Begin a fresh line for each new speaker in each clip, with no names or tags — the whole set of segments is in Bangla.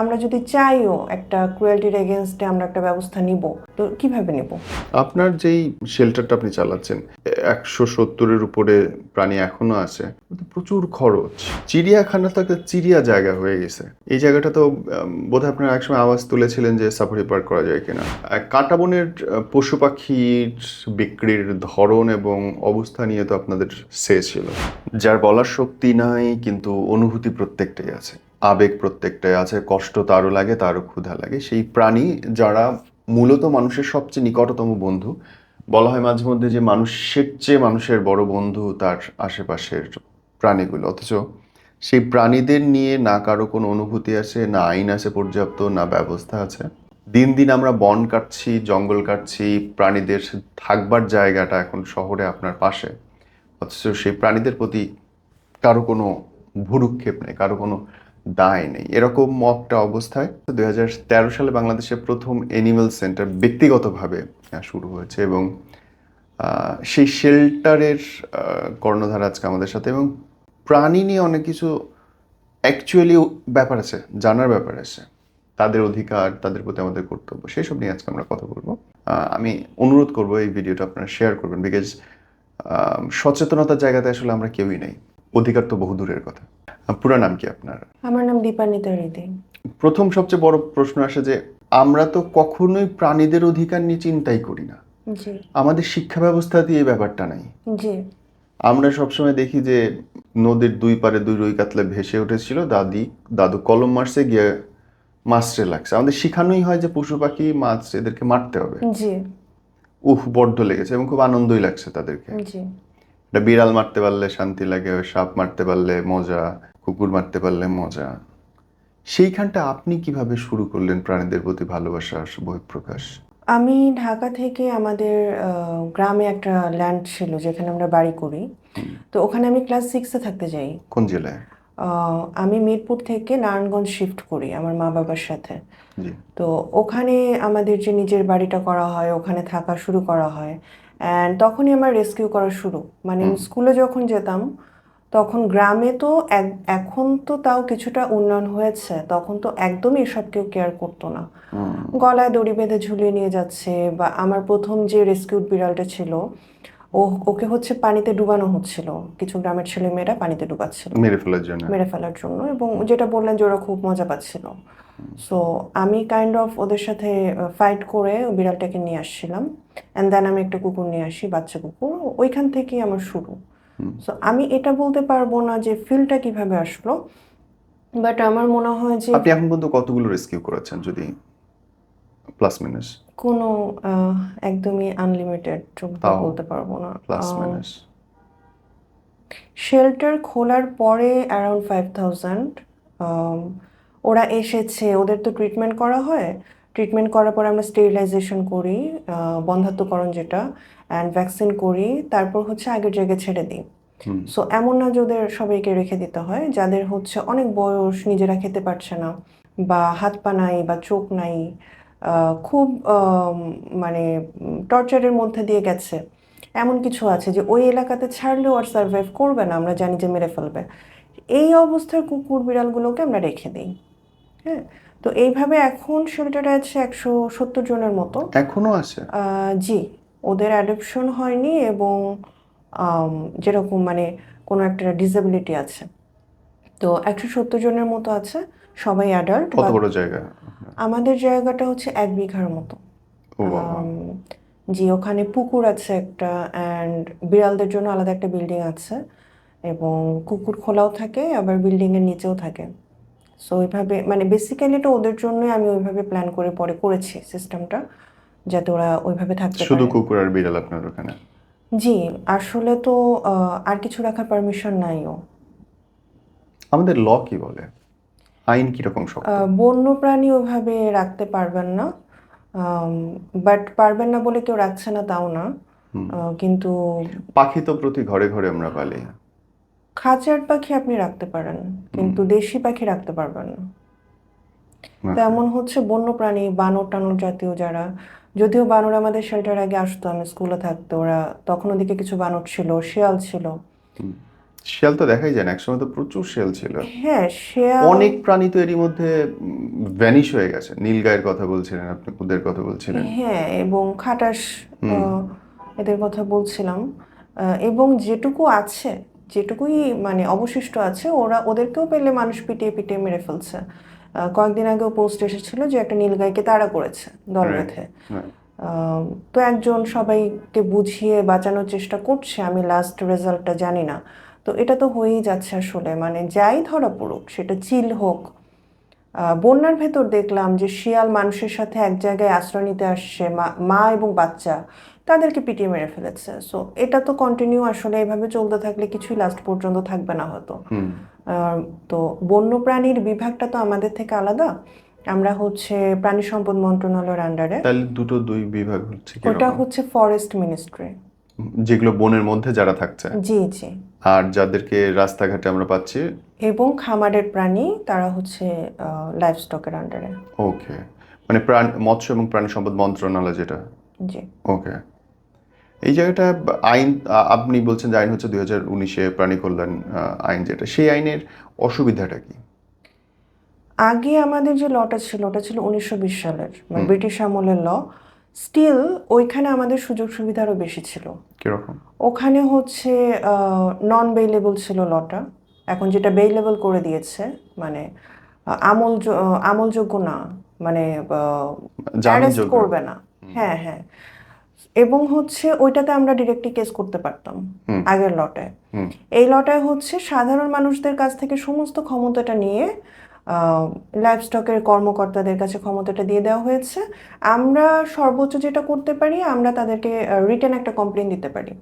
আমরা যদি চাইও একটা ক্রুয়েলটির এগেনস্টে আমরা একটা ব্যবস্থা নিব, তো কীভাবে নেব?
আপনার যেই শেল্টারটা আপনি চালাচ্ছেন, একশো সত্তরের উপরে প্রাণী এখনও আছে প্রচুর খরচ। চিড়িয়াখানা তো একটা চিড়িয়া জায়গা হয়ে গেছে। এই জায়গাটা তো বোধহয় আপনারা একসময় আওয়াজ তুলেছিলেন যে সাফারি পার্ক করা যায় কিনা। কাঁটাবনের পশু পাখির বিক্রির ধরন এবং অবস্থা নিয়ে তো আপনাদের সে ছিল। যার বলার শক্তি নাই, কিন্তু অনুভূতি প্রত্যেকটাই আছে। আবেগ প্রত্যেকটাই আছে, কষ্ট তারও লাগে, তারও ক্ষুধা লাগে। সেই প্রাণী যারা মূলত মানুষের সবচেয়ে নিকটতম বন্ধু, বলা হয় মাঝে মধ্যে যে মানুষের চেয়ে মানুষের বড় বন্ধু তার আশেপাশের প্রাণীগুলো। অথচ সেই প্রাণীদের নিয়ে না কারও কোনো অনুভূতি আছে, না আইন আছে পর্যাপ্ত, না ব্যবস্থা আছে। দিন দিন আমরা বন কাটছি, জঙ্গল কাটছি, প্রাণীদের থাকবার জায়গাটা এখন শহরে আপনার পাশে। অথচ সেই প্রাণীদের প্রতি কারও কোনো ভুরুক্ষেপ নেই, কারও কোনো দায় নেই। এরকম একটা অবস্থায় দুই হাজার তেরো সালে বাংলাদেশে প্রথম অ্যানিমেল সেন্টার ব্যক্তিগতভাবে শুরু হয়েছে এবং সেই শেল্টারের কর্ণধার আজকে আমাদের সাথে এবং প্রাণী নিয়ে অনেক কিছু অ্যাকচুয়ালি ব্যাপার আছে, জানার ব্যাপার আছে। তাদের অধিকার, তাদের প্রতি আমাদের কর্তব্য, সেই সব নিয়ে আজকে আমরা কথা বলব। আমি অনুরোধ করব এই ভিডিওটা আপনারা শেয়ার করবেন বিকজ সচেতনতার জায়গাতে আসলে আমরা কেউই নেই। অধিকার তো বহু দূরের কথা। পুরো নাম কি আপনার?
আমার নাম দীপান্বিতা রিদি
প্রথম সবচেয়ে বড় প্রশ্ন আসে যে আমরা তো কখনোই প্রাণীদের অধিকার নিয়ে চিন্তাই করি না। আমাদের শিক্ষা ব্যবস্থাতে এই ব্যাপারটা নাই। আমরা সবসময় দেখি যে নদীর দুই পারে দুই রুই কাতলা ভেসে উঠেছিল দাদি দাদু কলম মারছে গিয়ে মাছরে লাগছে। আমাদের শেখানোই হয় যে পশু পাখি মাছ এদেরকে মারতে হবে। উহ বড্ড লেগেছে এবং খুব আনন্দই লাগছে তাদেরকে। এটা বিড়াল মারতে পারলে শান্তি লাগে সাপ মারতে পারলে মজা কুকুর মারতে পারলে মজা। সেইখানটা আপনি কীভাবে শুরু করলেন প্রাণীদের প্রতি ভালোবাসার বহিঃপ্রকাশ?
আমি ঢাকা থেকে আমাদের গ্রামে একটা ল্যান্ড ছিল যেখানে আমরা বাড়ি করি। তো ওখানে আমি ক্লাস সিক্সে থাকতে যাই।
কোন জেলায়?
আমি মিরপুর থেকে নারায়ণগঞ্জ শিফট করি আমার মা বাবার সাথে। তো ওখানে আমাদের যে নিজের বাড়িটা করা হয় ওখানে থাকা শুরু করা হয়। অ্যান্ড তখনই আমার রেস্কিউ করা শুরু। মানে স্কুলে যখন যেতাম তখন গ্রামে তো এখন তো তাও কিছুটা উন্নয়ন হয়েছে। তখন তো একদমই এসব কেউ কেয়ার করতো না। গলায় দড়ি বেঁধে ঝুলিয়ে নিয়ে যাচ্ছে বা আমার প্রথম যে রেস্কিউড বিড়ালটা ছিল ও ওকে হচ্ছে পানিতে ডুবানো হচ্ছিল। কিছু গ্রামের ছেলে ছেলেমেয়েরা পানিতে ডুবাচ্ছিল।
মেরে ফেলার জন্য।
মেরে ফেলার জন্য এবং যেটা বললেন যে ওরা খুব মজা পাচ্ছিল। সো আমি কাইন্ড অফ ওদের সাথে ফাইট করে বিড়ালটাকে নিয়ে আসছিলাম। অ্যান্ড দেন আমি একটা কুকুর নিয়ে আসি বাচ্চা কুকুর। ওইখান থেকেই আমার শুরু। সো আমি এটা বলতে পারব না যে ফিলটা কীভাবে আসলো। বাট আমার মনে হয় যে
আপনি এখন পর্যন্ত কতগুলো রেস্কিউ করেছেন যদি প্লাস মাইনাস
কোনো একদমই আনলিমিটেড
তাও?
বলতে পারব না।
প্লাস মাইনাস
শেল্টার খোলার পরে অ্যারাউন্ড ফাইভ থাউজেন্ড ওরা এসেছে ওদের তো ট্রিটমেন্ট করা হয়। ট্রিটমেন্ট করার পরে আমরা স্টেরিলাইজেশন করি বন্ধাত্মকরণ যেটা অ্যান্ড ভ্যাকসিন করি তারপর হচ্ছে আগের জায়গায় ছেড়ে দিই। সো এমন না যে ওদের সবাইকে রেখে দিতে হয় যাদের হচ্ছে অনেক বয়স নিজেরা খেতে পারছে না বা হাত পা নাই বা চোখ নাই খুব মানে টর্চারের মধ্যে দিয়ে গেছে। এমন কিছু আছে যে ওই এলাকাতে ছাড়লেও আর সার্ভাইভ করবে না আমরা জানি যে মেরে ফেলবে। এই অবস্থার কুকুর বিড়ালগুলোকে আমরা রেখে দিই হ্যাঁ? তো এইভাবে এখন শেল্টারে আছে একশো সত্তর জনের মতো।
এখনও আছে?
জি ওদের অ্যাডপশন হয়নি এবং যেরকম মানে কোনো একটা ডিসেবিলিটি আছে। তো একশো সত্তর জনের মতো আছে সবাই অ্যাডাল্ট
কত বড় জায়গা?
আমাদের জায়গাটা হচ্ছে এক বিঘার মতো।
ও
জি ওখানে পুকুর আছে একটা অ্যান্ড বিড়ালদের জন্য আলাদা একটা বিল্ডিং আছে এবং কুকুর খোলাও থাকে আবার বিল্ডিংয়ের নিচেও থাকে। সো ওইভাবে মানে বেসিক্যালি এটা ওদের জন্যই আমি ওইভাবে প্ল্যান করে পরে করেছি সিস্টেমটা যাতে ওরা ওইভাবে থাকতে
শুধু কুকুর আর বিড়াল আপনার ওখানে?
জি আসলে তো আর কিছু রাখার পারমিশন নাইও।
আমাদের ল কি বলে? আইন কীরকম শক্ত?
বন্য প্রাণী ওইভাবে রাখতে পারবেন না। বাট পারবেন না বলে কেউ রাখছে না তাও না। কিন্তু
পাখি তো প্রতি ঘরে ঘরে আমরা পালি।
খাঁচার পাখি আপনি রাখতে পারেন কিন্তু দেশি পাখি রাখতে পারবেন না।
না।
তেমন হচ্ছে বন্য প্রাণী বানর টানর জাতীয় যারা যদিও বানর আমাদের শেল্টার আগে আসতো আমি স্কুলে থাকতো ওরা তখন ওদিকে কিছু বানর ছিল শিয়াল ছিল।
শিয়াল তো দেখাই যায় না একসময় তো প্রচুর শেল ছিল।
হ্যাঁ শেয়াল
অনেক প্রাণী তো এরই মধ্যে ভ্যানিশ হয়ে গেছে। নীলগায়ের কথা বলছিলেন আপনি ওদের কথা বলছিলেন।
হ্যাঁ এবং খাটাস এদের কথা বলছিলাম। এবং যেটুকু আছে যেটুকুই মানে অবশিষ্ট আছে ওরা ওদেরকেও পেলে মানুষ পিটিয়ে পিটিয়ে মেরে ফেলছে। কয়েকদিন আগেও পোস্ট এসেছিল যে একটা নীলগাইকে তাড়া করেছে দল বেঁধে। তো একজন সবাইকে বুঝিয়ে বাঁচানোর চেষ্টা করছে আমি লাস্ট রেজাল্টটা জানি না। তো এটা তো হয়েই যাচ্ছে আসলে। মানে যাই ধরা পড়ুক সেটা চিল হোক। বন্যার ভেতর দেখলাম যে শিয়াল মানুষের সাথে এক জায়গায় আশ্রয় নিতে আসছে মা- এবং বাচ্চা তাদেরকে পিটিয়ে মেরে ফেলেছে। সো এটা তো কন্টিনিউ আসলে এভাবে চলতে থাকলে কিছুই লাস্ট পর্যন্ত থাকবে না হয়তো। তো বন্যপ্রাণীর বিভাগটা তো আমাদের থেকে আলাদা। আমরা হচ্ছে প্রাণী সম্পদ মন্ত্রণালয়ের আন্ডারে
তাহলে দুটো দুই বিভাগ হচ্ছে
ওটা হচ্ছে ফরেস্ট মিনিস্ট্রি
যেগুলো বনের মধ্যে যারা থাকছে।
জি জি।
আর যাদেরকে রাস্তাঘাটে আমরা পাচ্ছি।
এবং খামারের প্রাণী তারা হচ্ছে লাইফ স্টকের আন্ডারে
ওকে। মানে প্রাণ মৎস্য এবং প্রাণী সম্পদ মন্ত্রণালয় যেটা?
জি।
ওকে। এই জায়গাটা আইন আপনি বলছেন যে আইন হচ্ছে দুই হাজার উনিশে প্রাণী কল্যাণ আইন যেটা। সেই আইনের অসুবিধাটা কি?
আগে আমাদের যে লটা ছিল ওটা ছিল উনিশশো বিশ সালের। মানে ব্রিটিশ আমলের ল। স্টিল ওইখানে আমাদের সুযোগ সুবিধারও বেশি ছিল।
কীরকম?
ওখানে হচ্ছে নন বেইলেবল ছিল লটা। এখন যেটা বেইলেবল করে দিয়েছে মানে আমল আমলযোগ্য না মানে অ্যারেস্ট করবে না। হ্যাঁ হ্যাঁ। এবং হচ্ছে ওইটাতে আমরা ডিরেক্টলি কেস করতে পারতাম আগের
লটায়।
এই লটায় হচ্ছে সাধারণ মানুষদের কাছ থেকে সমস্ত ক্ষমতাটা নিয়ে লাইফ স্টকের কর্মকর্তাদের কাছে ক্ষমতাটা দিয়ে দেওয়া হয়েছে। আমরা সর্বোচ্চ যেটা করতে পারি আমরা তাদেরকে রিটার্ন একটা কমপ্লেন দিতে পারি।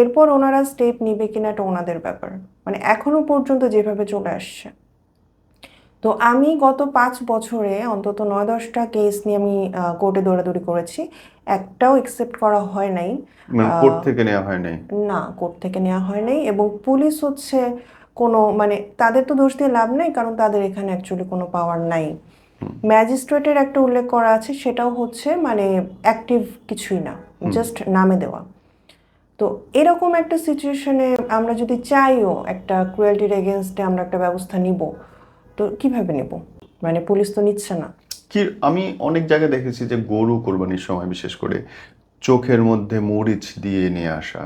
এরপর ওনারা স্টেপ নিবে কিনা এটা ওনাদের ব্যাপার। মানে এখনও পর্যন্ত যেভাবে চলে আসছে। তো আমি গত পাঁচ বছরে অন্তত নয় দশটা কেস নিয়ে আমি কোর্টে দৌড়াদৌড়ি করেছি। একটাও একসেপ্ট করা হয় নাই।
মানে কোর্ট থেকে নেওয়া হয় নাই?
না কোর্ট থেকে নেওয়া হয় নাই এবং পুলিশ হচ্ছে কোনো মানে তাদের তো দোষ দিয়ে লাভ নেই কারণ তাদের এখানে অ্যাকচুয়ালি কোনো পাওয়ার নাই। ম্যাজিস্ট্রেটের একটা উল্লেখ করা আছে সেটাও হচ্ছে মানে অ্যাক্টিভ কিছুই না জাস্ট নামে দেওয়া। তো এরকম একটা সিচুয়েশনে আমরা যদি চাইও একটা ক্রুয়েলটির এগেনস্টে আমরা একটা ব্যবস্থা নিব তো কীভাবে নেব? মানে পুলিশ তো নিচ্ছে না।
কি আমি অনেক জায়গায় দেখেছি যে গরু কোরবানির সময় বিশেষ করে চোখের মধ্যে মরিচ দিয়ে নিয়ে আসা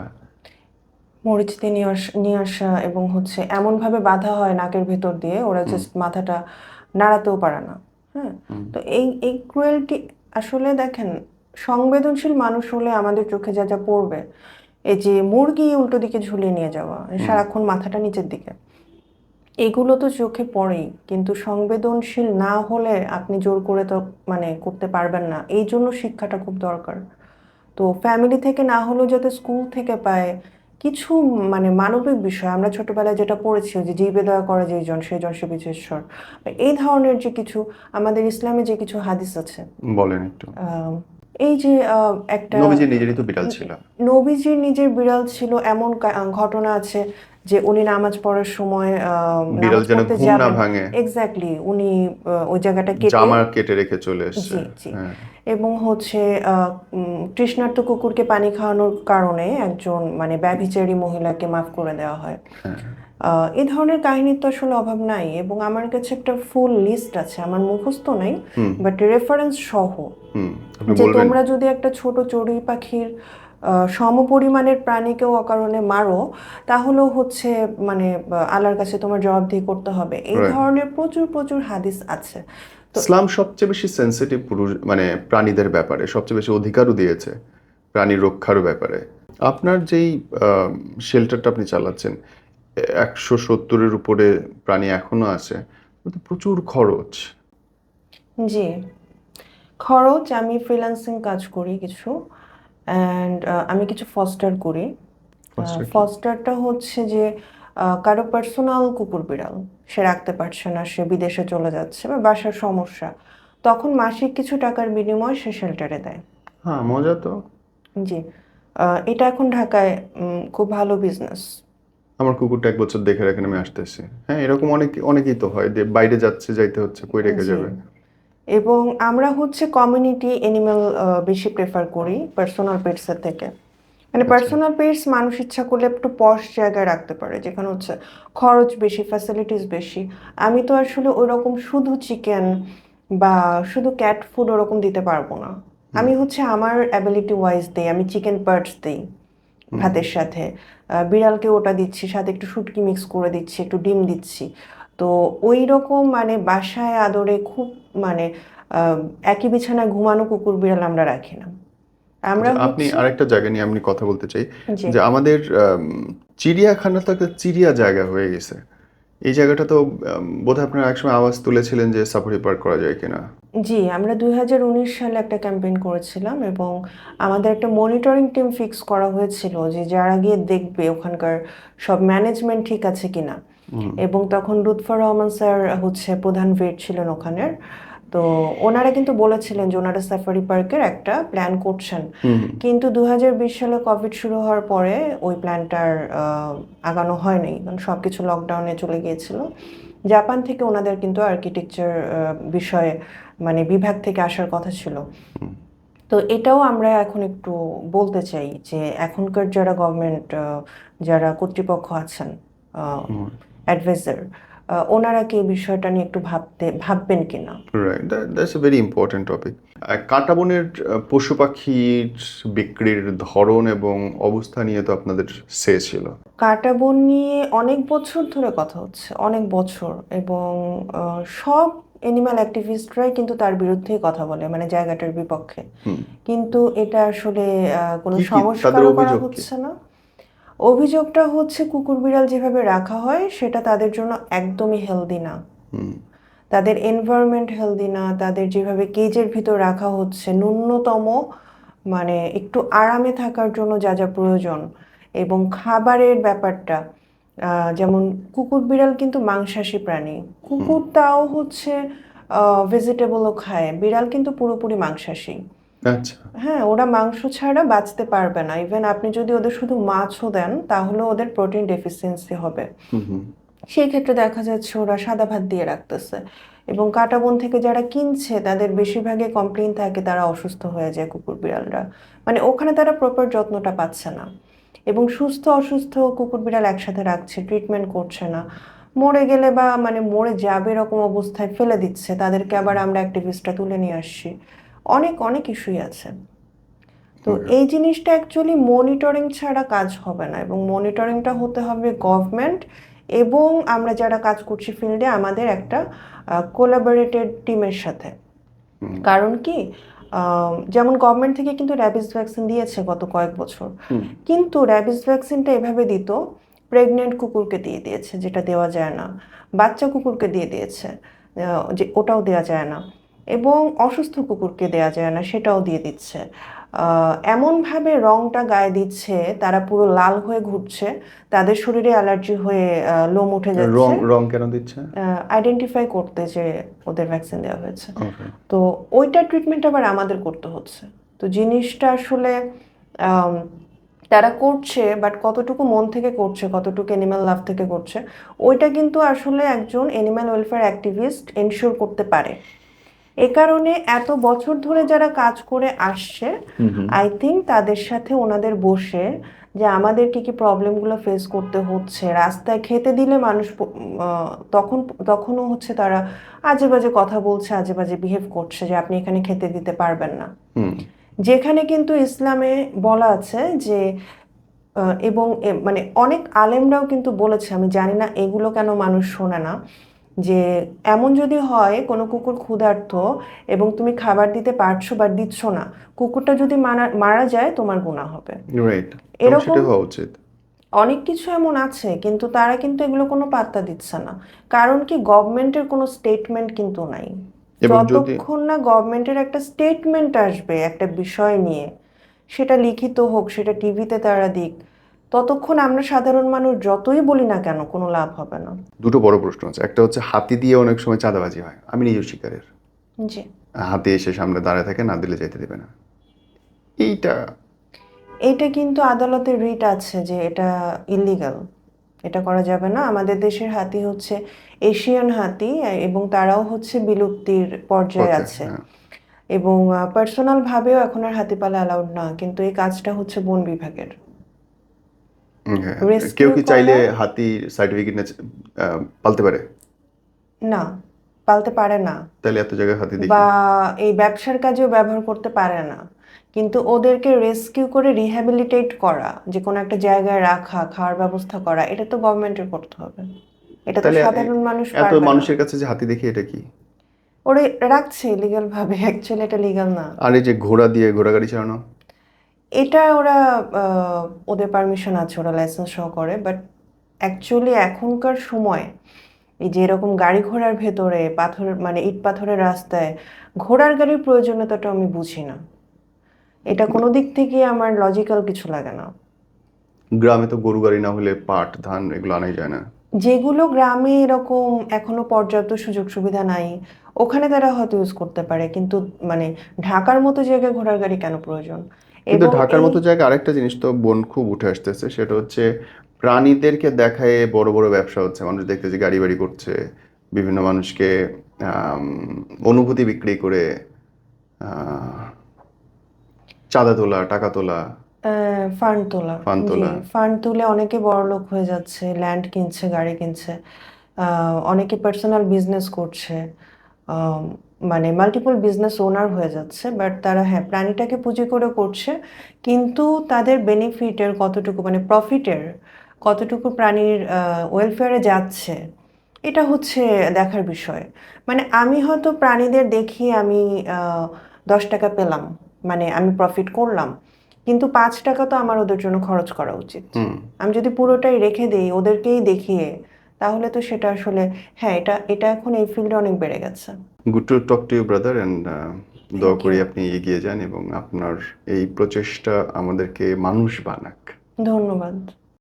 মরিচ দিয়ে নিয়ে আস- নিয়ে আসা এবং হচ্ছে এমনভাবে বাধা হয় নাকের ভেতর দিয়ে ওরা জাস্ট মাথাটা নাড়াতেও পারে না হ্যাঁ? তো এই এই ক্রুয়েলটি আসলে দেখেন সংবেদনশীল মানুষ হলে আমাদের চোখে যা যা পড়বে এই যে মুরগি উল্টো দিকে ঝুলিয়ে নিয়ে যাওয়া সারাক্ষণ মাথাটা নিচের দিকে এগুলো তো চোখে পড়েই কিন্তু সংবেদনশীল না হলে আপনি জোর করে তো মানে করতে পারবেন না এই জন্য শিক্ষাটা খুব দরকার। তো ফ্যামিলি থেকে না হলেও যাতে স্কুল থেকে পায় কিছু মানে মানবিক বিষয় আমরা ছোটবেলায় যেটা পড়েছি যে জীবে দয়া করা যেজন সেজন সে বিচেশ্বর এই ধরনের যে কিছু আমাদের ইসলামে যে কিছু হাদিস আছে
বলেন একটু।
এই যে আহ, একটা
নবীজি নিজেরই তো বিড়াল ছিল।
নবীজির নিজের বিড়াল ছিল এমন ঘটনা আছে যে উনি নামাজ পড়ার সময়
বিড়াল যেন ঘুম না ভাঙে।
এক্স্যাক্টলি উনি ওই জায়গাটা কেটে
জামা কেটে রেখে চলে এসছে। হ্যাঁ।
এবং হচ্ছে তৃষ্ণার্ত কুকুরকে পানি খাওয়ানোর কারণে একজন মানে ব্যভিচারী মহিলাকে মাফ করে দেওয়া হয়।
হ্যাঁ।
এই ধরনের কাহিনীর তো আসলে অভাব নাই এবং আমার কাছে একটা ফুল লিস্ট আছে। আমার মুখস্থ নাই। বাট রেফারেন্স সহ। যে তোমরা যদি একটা ছোট চড়ুই পাখির সমপরিমাণের প্রাণীকেও অকারণে মারো তাহলেও হচ্ছে মানে আল্লাহর কাছে তোমার জবাবদিহি করতে হবে। এই ধরনের প্রচুর প্রচুর হাদিস আছে।
ইসলাম সবচেয়ে বেশি সেন্সিটিভ পুরুষ মানে প্রাণীদের ব্যাপারে সবচেয়ে বেশি অধিকারও দিয়েছে প্রাণী রক্ষারও ব্যাপারে। আপনার যেই শেল্টারটা আপনি চালাচ্ছেন একশো সত্তরের উপরে প্রাণী এখনও আছে প্রচুর খরচ।
জি। খরচ আমি ফ্রিল্যান্সিং কাজ করি কিছু। অ্যান্ড আমি কিছু ফস্টার করি। ফস্টারটা হচ্ছে যে কারও পার্সোনাল কুকুর বিড়াল। সে রাখতে পারছে না সে বিদেশে চলে যাচ্ছে বা বাসার সমস্যা। তখন মাসিক কিছু টাকার বিনিময়ে সে শেল্টারে দেয়।
হ্যাঁ মজা তো।
জি। এটা এখন ঢাকায় খুব ভালো বিজনেস
আমার কুকুরটা এক বছর দেখে রাখেন আমি আসতেছি। হ্যাঁ এরকম অনেক অনেকেই তো হয় যে বাইরে যাচ্ছে যাইতে হচ্ছে কই রেখে। যাবে?
এবং আমরা হচ্ছে কমিউনিটি অ্যানিমাল বেশি প্রেফার করি পার্সোনাল পেটসের থেকে। মানে
আচ্ছা।
পার্সোনাল পেটস মানুষ ইচ্ছা করলে একটু পশ জায়গায় রাখতে পারে যেখানে হচ্ছে খরচ বেশি ফ্যাসিলিটিস বেশি। আমি তো আসলে ওই রকম শুধু চিকেন বা শুধু ক্যাট ফুড ওরকম দিতে পারব না। আমি হচ্ছে আমার অ্যাবিলিটি ওয়াইজ দিই আমি চিকেন পার্টস দিই ভাতের সাথে। বিড়ালকে ওটা দিচ্ছি সাথে একটু শুটকি মিক্স করে দিচ্ছি একটু ডিম দিচ্ছি। তো ওই রকম মানে বাসায় আদরে খুব মানে একই বিছানায় ঘুমানো কুকুর বিড়াল আমরা রাখি না। আমরা
আচ্ছা, আপনি আরেকটা জায়গা নিয়ে আপনি কথা বলতে চাই। যে আমাদের চিড়িয়াখানা তো একটা চিড়িয়া জায়গা হয়ে গেছে। এই জায়গাটা তো বোধহয় আপনারা একসময় আওয়াজ তুলেছিলেন যে সাফারি পার্ক করা যায় কিনা।
জি আমরা দুই হাজার উনিশ সালে একটা ক্যাম্পেইন করেছিলাম এবং আমাদের একটা মনিটরিং টিম ফিক্স করা হয়েছিল যে যারা গিয়ে দেখবে ওখানকার সব ম্যানেজমেন্ট ঠিক আছে কিনা। এবং তখন লুৎফর রহমান স্যার হচ্ছে প্রধান ভেট ছিলেন ওখানের। তো ওনারা কিন্তু বলেছিলেন যে ওনারা সাফারি পার্কের একটা প্ল্যান করছেন। কিন্তু দু বিশ সালে কোভিড শুরু হওয়ার পরে ওই প্ল্যানটার আগানো হয়নি। কারণ সব কিছু লকডাউনে চলে গিয়েছিল। জাপান থেকে ওনাদের কিন্তু আর্কিটেকচার বিষয়ে মানে বিভাগ থেকে আসার কথা ছিল। তো এটাও আমরা এখন একটু বলতে চাই যে এখনকার যারা গভর্নমেন্ট যারা কর্তৃপক্ষ আছেন। অ্যাডভাইজার ওনারা কি এই বিষয়টা নিয়ে একটু ভাবতে ভাববেন কিনা?
That's a very important topic কাঁটাবনের পশু পাখির বিক্রির ধরন এবং অবস্থা নিয়ে তো আপনাদের সে ছিল।
কাটাবন নিয়ে অনেক বছর ধরে কথা হচ্ছে অনেক বছর। এবং সব এনিম্যাল অ্যাক্টিভিস্টরাই কিন্তু তার বিরুদ্ধেই কথা বলে মানে জায়গাটার বিপক্ষে। কিন্তু এটা আসলে কোনো সংস্কারও করা হচ্ছে না। অভিযোগটা হচ্ছে কুকুর বিড়াল যেভাবে রাখা হয় সেটা তাদের জন্য একদমই হেলদি না। তাদের এনভায়রনমেন্ট হেলদি না তাদের যেভাবে কেজের ভিতর রাখা হচ্ছে ন্যূনতম মানে একটু আরামে থাকার জন্য যা যা প্রয়োজন এবং খাবারের ব্যাপারটা যেমন কুকুর বিড়াল কিন্তু মাংসাশী প্রাণী। কুকুর তাও হচ্ছে ভেজিটেবলও খায় বিড়াল কিন্তু পুরোপুরি মাংসাশী।
আচ্ছা।
হ্যাঁ ওরা মাংস ছাড়া বাঁচতে পারবে না। ইভেন আপনি যদি ওদের শুধু মাছও দেন তাহলে ওদের প্রোটিন ডেফিসিয়েন্সি হবে। সেই ক্ষেত্রে দেখা যাচ্ছে ওরা সাদা ভাত দিয়ে রাখতেছে। এবং কাটাবন থেকে যারা কিনছে তাদের বেশিরভাগই কমপ্লেন থাকে তারা অসুস্থ হয়ে যায় কুকুর বিড়ালরা। মানে ওখানে তারা প্রপার যত্নটা পাচ্ছে না। এবং সুস্থ অসুস্থ কুকুর বিড়াল একসাথে রাখছে ট্রিটমেন্ট করছে না। মরে গেলে বা মানে মরে যাবে এরকম অবস্থায় ফেলে দিচ্ছে। তাদেরকে আবার আমরা অ্যাক্টিভিস্টরা তুলে নিয়ে আসছি। অনেক অনেক ইস্যুই আছে। তো এই জিনিসটা অ্যাকচুয়ালি মনিটরিং ছাড়া কাজ হবে না এবং মনিটরিংটা হতে হবে গভর্নমেন্ট এবং আমরা যারা কাজ করছি ফিল্ডে আমাদের একটা কোলাবোরেটেড টিমের সাথে। কারণ কি? যেমন গভর্নমেন্ট থেকে কিন্তু র্যাবিস ভ্যাকসিন দিয়েছে গত কয়েক বছর। কিন্তু র্যাবিস ভ্যাকসিনটা এভাবে দিত প্রেগনেন্ট কুকুরকে দিয়ে দিয়েছে যেটা দেওয়া যায় না। বাচ্চা কুকুরকে দিয়ে দিয়েছে যে ওটাও দেওয়া যায় না। এবং অসুস্থ কুকুরকে দেওয়া যায় না সেটাও দিয়ে দিচ্ছে। এমনভাবে রংটা গায়ে দিচ্ছে তারা পুরো লাল হয়ে ঘুরছে তাদের শরীরে অ্যালার্জি হয়ে লোম উঠে যাচ্ছে।
রং কেন দিচ্ছে?
আইডেন্টিফাই করতে যে ওদের ভ্যাকসিন দেওয়া হয়েছে। তো ওইটার ট্রিটমেন্ট আবার আমাদের করতে হচ্ছে। তো জিনিসটা আসলে তারা করছে বাট কতটুকু মন থেকে করছে কতটুকু অ্যানিম্যাল লাভ থেকে করছে ওইটা কিন্তু আসলে একজন অ্যানিম্যাল ওয়েলফেয়ার অ্যাক্টিভিস্ট এনশিওর করতে পারে। এ কারণে এত বছর ধরে যারা কাজ করে আসছে আই থিঙ্ক তাদের সাথে ওনাদের বসে যে আমাদের কি কি প্রবলেমগুলো ফেস করতে হচ্ছে রাস্তায় খেতে দিলে মানুষ তখন তখনও হচ্ছে তারা আজে বাজে কথা বলছে আজে বাজে বিহেভ করছে যে আপনি এখানে খেতে দিতে পারবেন না। যেখানে কিন্তু ইসলামে বলা আছে যে এবং মানে অনেক আলেমরাও কিন্তু বলেছে আমি জানি না এগুলো কেন মানুষ শোনে না যে এমন যদি হয় কোনো কুকুর ক্ষুধার্ত এবং তুমি খাবার দিতে পারছ বা দিচ্ছ না কুকুরটা যদি মারা মারা যায় তোমার গুণা হবে। এরকম-
হওয়া উচিত।
অনেক কিছু এমন আছে কিন্তু তারা কিন্তু এগুলো কোনো পাত্তা দিচ্ছে না। কারণ কি গভর্নমেন্টের কোনো স্টেটমেন্ট কিন্তু নাই। যতক্ষণ না গভর্নমেন্টের একটা স্টেটমেন্ট আসবে একটা বিষয় নিয়ে সেটা লিখিত হোক সেটা টিভিতে তারা দিক ততক্ষণ আমরা সাধারণ মানুষ যতই বলি না কেন কোনো লাভ হবে না।
দুটো বড় প্রশ্ন আছে। একটা হচ্ছে হাতি দিয়ে অনেক সময় চাঁদাবাজি হয়। আমি নিজেও শিকারের।
জি।
হাতি এসে সামনে দাঁড়ায় থাকে না দিলে যেতে দেবে না। এইটা
এইটা কিন্তু আদালতের রিট আছে যে এটা ইলিগাল এটা করা যাবে না। আমাদের দেশের হাতি হচ্ছে এশিয়ান হাতি এবং তারাও হচ্ছে বিলুপ্তির পর্যায়ে আছে।
হ্যাঁ।
এবং পার্সোনাল ভাবেও এখন আর হাতি পালা অ্যালাউড না। কিন্তু এই কাজটা হচ্ছে বন বিভাগের।
কেউ কি চাইলে হাতির সার্টিফিকেট পালতে পারে?
না পালতে পারে না।
তাহলে এত জায়গায় হাতি দেখি
বা এই ব্যবসার কাজেও ব্যবহার করতে পারে না। কিন্তু ওদেরকে রেস্কিউ করে রিহ্যাবিলিটেট করা যে কোনো একটা জায়গায় রাখা খাওয়ার ব্যবস্থা করা এটা তো গভর্নমেন্টের করতে হবে। এটা তো সাধারণ মানুষ
এত মানুষের কাছে যে হাতি দেখি এটা কি?
ওরে রাখছে লিগ্যাল ভাবে অ্যাকচুয়ালি এটা লিগ্যাল না।
আর এই যে ঘোড়া দিয়ে ঘোড়া গাড়ি চালানো?
এটা ওরা ওদের পারমিশন আছে ওরা লাইসেন্স সহ করে বাট অ্যাকচুয়ালি এখনকার সময় এই যে এরকম গাড়ি ঘোড়ার ভেতরে পাথর মানে ইট পাথরের রাস্তায় ঘোড়ার গাড়ির প্রয়োজনীয়তাটা আমি বুঝি না। এটা কোনো দিক থেকে আমার লজিক্যাল কিছু লাগে না।
গ্রামে তো গরু গাড়ি না হলে পাট ধান এগুলো আনাই যায় না।
যেগুলো গ্রামে এরকম এখনও পর্যাপ্ত সুযোগ সুবিধা নাই ওখানে তারা হয়তো ইউজ করতে পারে কিন্তু মানে ঢাকার মতো জায়গায় ঘোড়ার গাড়ি কেন প্রয়োজন?
কিন্তু ঢাকার মতো জায়গায় আরেকটা জিনিস তো বন খুব উঠে আসতেছে সেটা হচ্ছে প্রাণীদেরকে দেখায় বড় বড় ব্যবসা হচ্ছে। মানুষ দেখতেছে গাড়ি বাড়ি করছে বিভিন্ন মানুষকে অনুভূতি বিক্রি করে চাঁদা তোলা টাকা তোলা।
ফান্ড তোলা।
ফান্ড তোলা।
ফান্ড তুলে অনেকে বড়লোক হয়ে যাচ্ছে ল্যান্ড কিনছে গাড়ি কিনছে আহ, অনেকে পার্সোনাল বিজনেস করছে। মানে মাল্টিপল বিজনেস ওনার হয়ে যাচ্ছে বাট তারা হ্যাঁ প্রাণীটাকে পুঁজি করে করছে কিন্তু তাদের বেনিফিটের কতটুকু মানে প্রফিটের কতটুকু প্রাণীর ওয়েলফেয়ারে যাচ্ছে এটা হচ্ছে দেখার বিষয়। মানে আমি হয়তো প্রাণীদের দেখিয়ে আমি দশ টাকা পেলাম মানে আমি প্রফিট করলাম কিন্তু পাঁচ টাকা তো আমার ওদের জন্য খরচ করা উচিত। আমি যদি পুরোটাই রেখে দিই ওদেরকেই দেখিয়ে তাহলে তো সেটা আসলে হ্যাঁ এটা এটা এখন এই ফিল্ডে অনেক বেড়ে গেছে।
Good to talk to you brother and দোয়া
করে
করি আপনি এগিয়ে যান এবং আপনার এই প্রচেষ্টা আমাদেরকে মানুষ বানাক।
ধন্যবাদ।